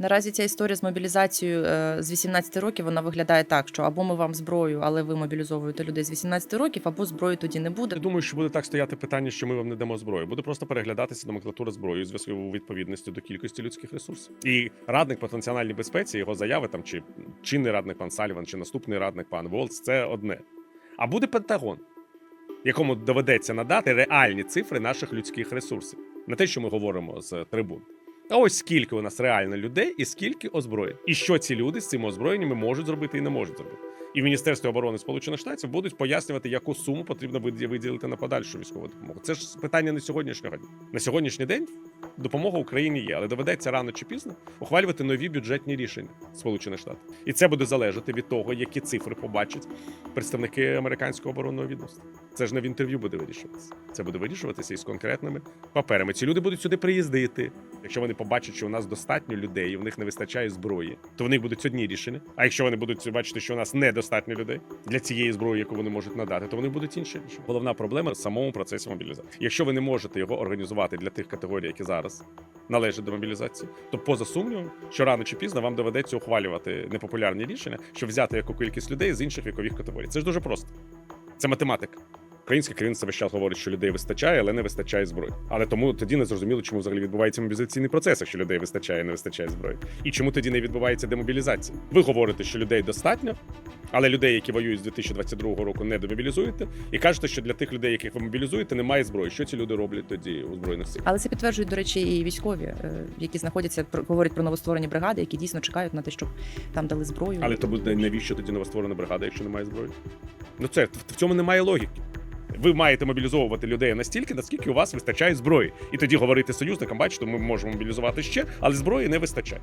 Наразі ця історія з мобілізацією е, з 18 років вона виглядає так, що або ми вам зброю, але ви мобілізовуєте людей з 18 років, або зброї тоді не буде. Я думаю, що буде так стояти питання, що ми вам не дамо зброю. Буде просто переглядатися номенклатура зброї зв'язку у відповідності до кількості людських ресурсів. І радник по національній безпеці, його заяви там чи чинний радник пан Саліван, чи наступний радник пан Волц, це одне. А буде Пентагон, якому доведеться надати реальні цифри наших людських ресурсів, не те, що ми говоримо з трибун. А ось скільки у нас реально людей і скільки озброєнь. І що ці люди з цими озброєннями можуть зробити і не можуть зробити. І в Міністерстві оборони Сполучених Штатів будуть пояснювати, яку суму потрібно виді- виділити на подальшу військову допомогу. Це ж питання не сьогоднішнього дня. На сьогоднішній день допомога Україні є, але доведеться рано чи пізно ухвалювати нові бюджетні рішення Сполучених Штатів. І це буде залежати від того, які цифри побачать представники американського оборонного відомства. Це ж не в інтерв'ю буде вирішуватися. Це буде вирішуватися із конкретними паперами. Ці люди будуть сюди приїздити. Якщо вони побачать, що у нас достатньо людей, і в них не вистачає зброї, то в них будуть одні рішення. А якщо вони будуть бачити, що у нас недостатньо людей для цієї зброї, яку вони можуть надати, то вони будуть інші рішення. Головна проблема в самому процесі мобілізації. Якщо ви не можете його організувати для тих категорій, які зараз належать до мобілізації, то поза сумнівом, що рано чи пізно вам доведеться ухвалювати непопулярні рішення, щоб взяти яку кількість людей з інших вікових категорій. Це ж дуже просто. Це математика. Українське керівництво весь час говорить, що людей вистачає, але не вистачає зброї. Але тому тоді не зрозуміло, чому взагалі відбувається мобілізаційний процес, якщо людей вистачає, не вистачає зброї. І чому тоді не відбувається демобілізація? Ви говорите, що людей достатньо, але людей, які воюють з 2022 року, не демобілізуєте, і кажете, що для тих людей, яких ви мобілізуєте, немає зброї. Що ці люди роблять тоді у збройних силах? Але це підтверджують, до речі, і військові, е, які знаходяться, говорять про новостворені бригади, які дійсно чекають на те, щоб там дали зброю. Але то буде навіщо тоді новостворена бригада, якщо немає зброї? Ну це в в цьому немає логіки. Ви маєте мобілізовувати людей настільки, наскільки у вас вистачає зброї, і тоді говорити союзникам, бачите, ми можемо мобілізувати ще, але зброї не вистачає.